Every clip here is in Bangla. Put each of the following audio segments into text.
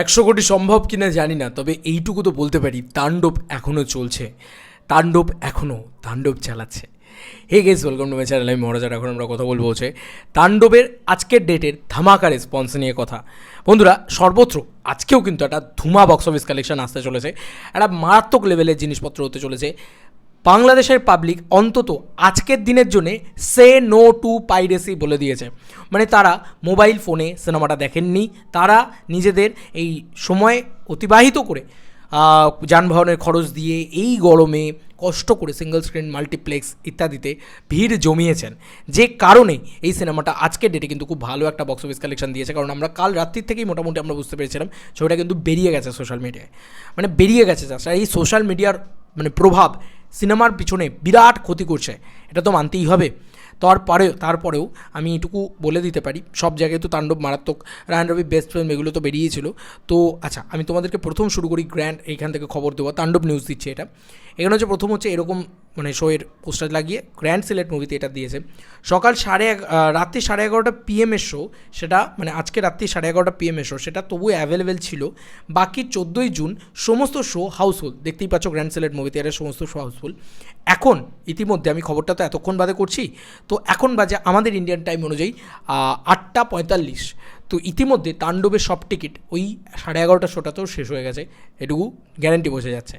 একশো কোটি সম্ভব কিনা জানি না, তবে এইটুকু তো বলতে পারি, তাণ্ডব এখনও চলছে। তাণ্ডব এখনও তাণ্ডব চালাচ্ছে। Hey guys welcome to my channel আমি মহারাজার এখন আমরা কথা বলব হচ্ছে তাণ্ডবের আজকের ডেটের ধামাকা রেসপন্স নিয়ে কথা। বন্ধুরা, সর্বত্র আজকেও কিন্তু একটা ধুমা বক্স অফিস কালেকশন আসতে চলেছে। একটা মারাত্মক লেভেলের জিনিসপত্র হতে চলেছে। বাংলাদেশের পাবলিক অন্তত আজকের দিনের জন্য সে নো টু পাইরেসি বলে দিয়েছে। মানে তারা মোবাইল ফোনে সিনেমাটা দেখেননি। তারা নিজেদের এই সময় অতিবাহিত করে যানবাহনের খরচ দিয়ে এই গরমে কষ্ট করে সিঙ্গল স্ক্রিন মাল্টিপ্লেক্স ইত্যাদিতে ভিড় জমিয়েছেন। যে কারণে এই সিনেমাটা আজকের ডেটে কিন্তু খুব ভালো একটা বক্স অফিস কালেকশন দিয়েছে। কারণ আমরা কাল রাত্রির থেকেই মোটামুটি আমরা বুঝতে পেরেছিলাম, ছবিটা কিন্তু বেরিয়ে গেছে সোশ্যাল মিডিয়ায় মানে বেরিয়ে গেছে জাস্ট এই সোশ্যাল মিডিয়ার মানে প্রভাব সিনেমার পিছনে বিরাট ক্ষতি করছে, এটা তো মানতেই হবে। তারপরে তারপরেও আমি এটুকু বলে দিতে পারি, সব জায়গায় তো তাণ্ডব মারাত্মক, রায়ন রবি বেস্ট ফিল্ম এগুলো তো বেরিয়েছিল। তো আচ্ছা আমি তোমাদেরকে প্রথম শুরু করি গ্র্যান্ড এইখান থেকে খবর দেওয়া, তাণ্ডব নিউজ দিচ্ছে এটা। এখানে হচ্ছে প্রথম হচ্ছে এরকম মানে শোয়ের পোস্টার লাগিয়ে গ্র্যান্ড সিলেট মুভিতে এটা দিয়েছে। সকাল সাড়ে রাত্রি সাড়ে এগারোটা পিএমের শো সেটা মানে আজকে রাত্রি সাড়ে এগারোটা পিএমের শো সেটা তবু অ্যাভেলেবেল ছিল। বাকি চোদ্দোই জুন সমস্ত শো হাউসফুল দেখতেই পাচ্ছ গ্র্যান্ড সিলেট মুভিতে এটা সমস্ত শো হাউসফুল এখন, ইতিমধ্যে আমি খবরটা তো এতক্ষণ বাদে করছি, তো এখন বাজে আমাদের ইন্ডিয়ান টাইম অনুযায়ী আটটা পঁয়তাল্লিশ। তো ইতিমধ্যে তাণ্ডবের সব টিকিট ওই সাড়ে এগারোটা শোটাতেও শেষ হয়ে গেছে, এটুকু গ্যারান্টি বোঝা যাচ্ছে।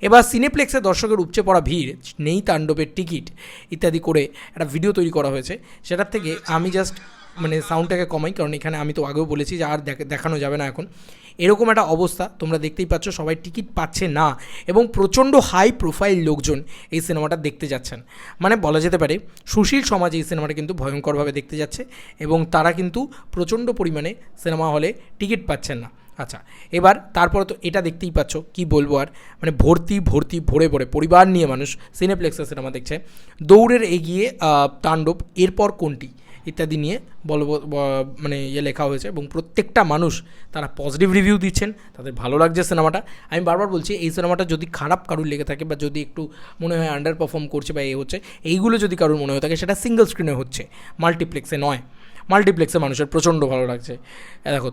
এবার সিনেপ্লেক্সে দর্শকের উপচে পড়া ভিড়, নেই তাণ্ডবের টিকিট ইত্যাদি করে একটা ভিডিও তৈরি করা হয়েছে। সেটার থেকে আমি জাস্ট মানে সাউন্ডটাকে কমাই, কারণ এখানে আমি তো আগেও বলেছি যে আর দেখ- দেখানো যাবে না এখন। এরকম একটা অবস্থা তোমরা দেখতেই পাচ্ছ, সবাই টিকিট পাচ্ছে না এবং প্রচণ্ড হাই প্রোফাইল লোকজন এই সিনেমাটা দেখতে যাচ্ছেন। মানে বলা যেতে পারে, সুশীল সমাজ এই সিনেমাটা কিন্তু ভয়ঙ্করভাবে দেখতে যাচ্ছে এবং তারা কিন্তু প্রচণ্ড পরিমাণে সিনেমা হলে টিকিট পাচ্ছেন না। আচ্ছা এবার তারপরে তো এটা দেখতেই পাচ্ছ, কি বলব আর? মানে ভর্তি ভর্তি, ভরে ভরে পরিবার নিয়ে মানুষ সিনেপ্লেক্সে সিনেমা দেখছে। দৌড়ের এগিয়ে তাণ্ডব, এরপর কোনটি? ইত্যাদি নিয়ে বল মানে ইয়ে লেখা হয়েছে এবং প্রত্যেকটা মানুষ তারা পজিটিভ রিভিউ দিচ্ছেন, তাদের ভালো লাগছে সিনেমাটা আমি বারবার বলছি, এই সিনেমাটা যদি খারাপ কারুর লেগে থাকে বা যদি একটু মনে হয় আন্ডার পারফর্ম করছে বা এ হচ্ছে, এইগুলো যদি কারুর মনে হয়ে থাকে, সেটা সিঙ্গেল স্ক্রিনে হচ্ছে মাল্টিপ্লেক্সে নয়। মাল্টিপ্লেক্সে মানুষের প্রচণ্ড ভালো লাগছে। দেখো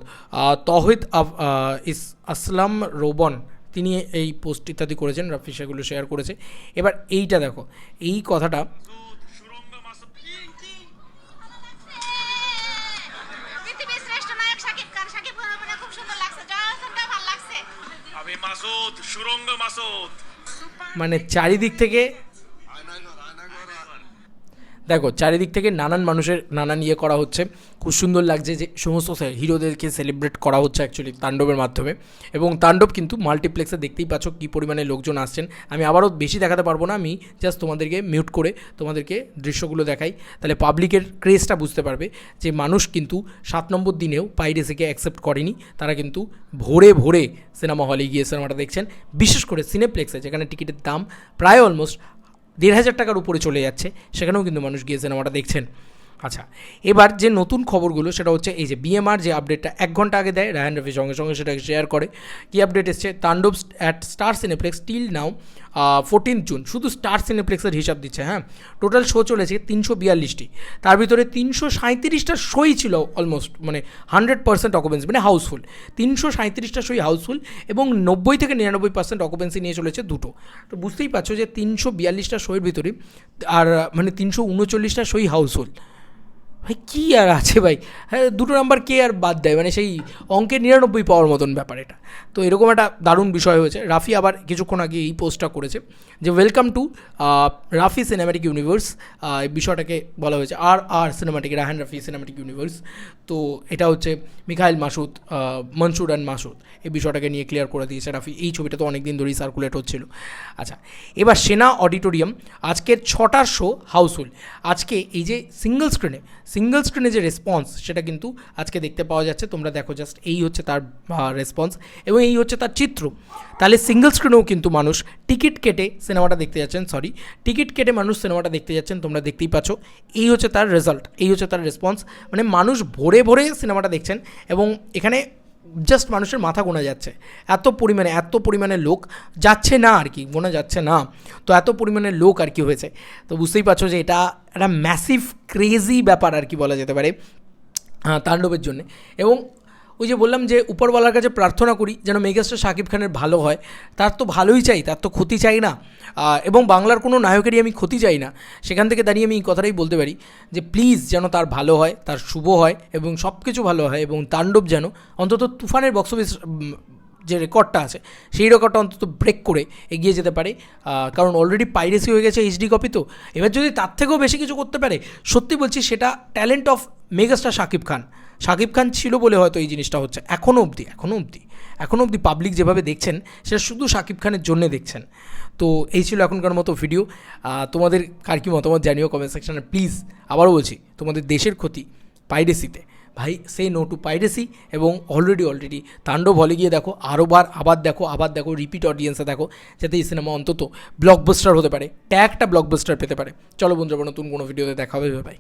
তহিদ আফ- ইস আসলাম রোবন তিনি এই পোস্ট ইত্যাদি করেছেন রাফি সেগুলো শেয়ার করেছে। এবার এইটা দেখো এই কথাটা মানে চারিদিক নায়ক শাকিব খান শাকিব খানের উপরে খুব সুন্দর লাগছে জয়াসনটা ভালো লাগছে আমি মাসুদ সুরঙ্গ মাসুদ মানে চারিদিক থেকে দেখো, চারিদিক থেকে নানান মানুষের নানান ইয়ে করা হচ্ছে। খুব সুন্দর লাগছে যে সমস্ত হিরোদেরকে সেলিব্রেট করা হচ্ছে অ্যাকচুয়ালি তাণ্ডবের মাধ্যমে। এবং তাণ্ডব কিন্তু মাল্টিপ্লেক্সে দেখতেই পাচ্ছ কী পরিমাণে লোকজন আসছেন। আমি আবারও বেশি দেখাতে পারব না, আমি জাস্ট তোমাদেরকে মিউট করে তোমাদেরকে দৃশ্যগুলো দেখাই। তাহলে পাবলিকের ক্রেজটা বুঝতে পারবে যে মানুষ কিন্তু সাত নম্বর দিনেও পাইরেসিকে অ্যাকসেপ্ট করেনি। তারা কিন্তু ভোরে ভোরে সিনেমা হলে গিয়ে সিনেমাটা দেখছেন। বিশেষ করে সিনেপ্লেক্সে যেখানে টিকিটের দাম প্রায় অলমোস্ট দেড় হাজার টাকার উপরে চলে যাচ্ছে, সেখানেও কিন্তু মানুষ গিয়ে সিনেমাটা দেখছেন। আচ্ছা এবার যে নতুন খবরগুলো, সেটা হচ্ছে এই যে বিএমআর যে আপডেটটা এক ঘণ্টা আগে দেয় রায়ান রফি সঙ্গে সঙ্গে সেটাকে শেয়ার করে। কী আপডেট এসছে? Taandob at Star Cineplex till now fourteen June শুধু স্টার সিনেপ্লেক্সের হিসাব দিচ্ছে হ্যাঁ? টোটাল শো চলেছে তিনশো বিয়াল্লিশটি। তার ভিতরে তিনশো সাঁত্রিশটা শোই ছিল অলমোস্ট মানে হান্ড্রেড পার্সেন্ট অকুপেন্সি মানে হাউসফুল তিনশো সাঁত্রিশটা শোই হাউসফুল এবং নব্বই থেকে নিরানব্বই পার্সেন্ট অকুপেন্সি নিয়ে চলেছে দুটো। তো বুঝতেই পারছ যে তিনশো বিয়াল্লিশটা শোয়ের ভিতরে, আর মানে তিনশো উনচল্লিশটা শোই হাউসফুল ভাই, কী আর আছে ভাই? হ্যাঁ দুটো নাম্বার কে আর বাদ দেয়? মানে সেই অঙ্কে নিরানব্বই পাওয়ার মতন ব্যাপার এটা। তো এরকম একটা দারুণ বিষয় হয়েছে। রাফি আবার কিছুক্ষণ আগে এই পোস্টটা করেছে যে welcome to Rafi cinematic universe এই বিষয়টাকে বলা হয়েছে। আর আর cinematic Raihan Rafi cinematic universe তো এটা হচ্ছে মিখাইল মাসুদ মনসুর অ্যান্ড মাসুদ। এই বিষয়টাকে নিয়ে ক্লিয়ার করে দিয়েছে রাফি। এই ছবিটা তো অনেক দিন ধরেই সার্কুলেট হচ্ছিল। আচ্ছা এবার সেনা অডিটোরিয়াম। আজকের ছটার শো হাউসফুল আজকে এই যে সিঙ্গল স্ক্রিনে সিঙ্গল স্ক্রিনে যে রেসপন্স সেটা কিন্তু আজকে দেখতে পাওয়া যাচ্ছে। তোমরা দেখো জাস্ট এই হচ্ছে তার রেসপন্স এবং এই হচ্ছে তার চিত্র। তাহলে সিঙ্গল স্ক্রিনেও কিন্তু মানুষ টিকিট কেটে সিনেমাটা দেখতে যাচ্ছেন সরি টিকিট কেটে মানুষ সিনেমাটা দেখতে যাচ্ছেন, তোমরা দেখতেই পাচ্ছ। এই হচ্ছে তার রেজাল্ট এই হচ্ছে তার রেসপন্স মানে মানুষ ভোরে ভোরে সিনেমাটা দেখছেন এবং এখানে জাস্ট মানুষের মাথা গোনা যাচ্ছে। এত পরিমাণে এত পরিমাণে লোক যাচ্ছে না আর কি, গোনা যাচ্ছে না। তো এত পরিমাণে লোক আর কি হয়েছে। তো বুঝতেই পারছ যে এটা একটা ম্যাসিভ ক্রেজি ব্যাপার আর কি বলা যেতে পারে তাণ্ডবের জন্য। এবং ওই যে বললাম যে উপরওয়ালার কাছে প্রার্থনা করি যেন মেগাস্টার শাকিব খানের ভালো হয়। তার তো ভালোই চাই, তার তো ক্ষতি চাই না। এবং বাংলার কোনো নায়কেরই আমি ক্ষতি চাই না। সেখান থেকে দাঁড়িয়ে আমি এই কথাটাই বলতে পারি যে প্লিজ যেন তার ভালো হয়, তার শুভ হয় এবং সব কিছু ভালো হয় এবং তাণ্ডব যেন অন্তত তুফানের বক্স অফিস যে রেকর্ডটা আছে, সেই রেকর্ডটা অন্তত ব্রেক করে এগিয়ে যেতে পারে। কারণ অলরেডি পাইরেসি হয়ে গেছে এইচডি কপি তো। এবার যদি তার থেকেও বেশি কিছু করতে পারে, সত্যি বলছি সেটা talent of megastar Shakib Khan. Shakib Khan ছিল বলে হয়তো এই জিনিসটা হচ্ছে। এখনও অবধি এখনও অবধি এখনও অবধি পাবলিক যেভাবে দেখছেন, সেটা শুধু শাকিব খানের জন্যে দেখছেন। তো এই ছিল এখনকার মতো ভিডিও তোমাদের কার কী মতামত জানিও কমেন্ট সেকশনে প্লিজ আবারও বলছি, তোমাদের দেশের ক্ষতি পাইরেসিতে ভাই সে নো টু পাইরেসি এবং অলরেডি অলরেডি তাণ্ডব হলে গিয়ে দেখো আরও বার, আবার দেখো আবার দেখো রিপিট অডিয়েন্সে দেখো, যাতে এই সিনেমা অন্তত ব্লকবাস্টার হতে পারে ট্যাগটা ব্লকবাস্টার পেতে পারে। চলো বন্ধুরা নতুন কোনো ভিডিওতে দেখা হবে ভাই